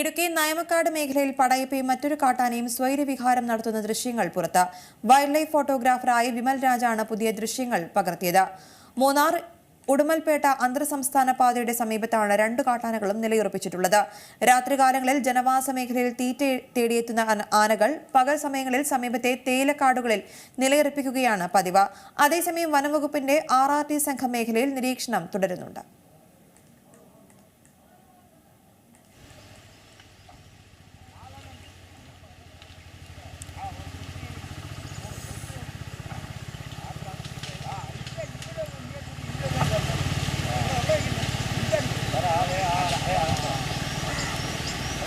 ഇടുക്കി നയമക്കാട് മേഖലയിൽ പടയപ്പയും മറ്റൊരു കാട്ടാനയും സ്വൈരവിഹാരം നടത്തുന്ന ദൃശ്യങ്ങൾ പുറത്ത്. വൈൽഡ് ലൈഫ് ഫോട്ടോഗ്രാഫറായ വിമൽ രാജാണ് പുതിയ ദൃശ്യങ്ങൾ പകർത്തിയത്. മൂന്നാർ ഉടുമൽപേട്ട അന്തർ സംസ്ഥാന പാതയുടെ സമീപത്താണ് രണ്ട് കാട്ടാനകളും നിലയുറപ്പിച്ചിട്ടുള്ളത്. രാത്രികാലങ്ങളിൽ ജനവാസ മേഖലയിൽ തീറ്റ തേടിയെത്തുന്ന ആനകൾ പകൽ സമയങ്ങളിൽ സമീപത്തെ തേയിലക്കാടുകളിൽ നിലയുറപ്പിക്കുകയാണ് പതിവ്. അതേസമയം വനംവകുപ്പിന്റെ ആർ സംഘം മേഖലയിൽ നിരീക്ഷണം തുടരുന്നുണ്ട്.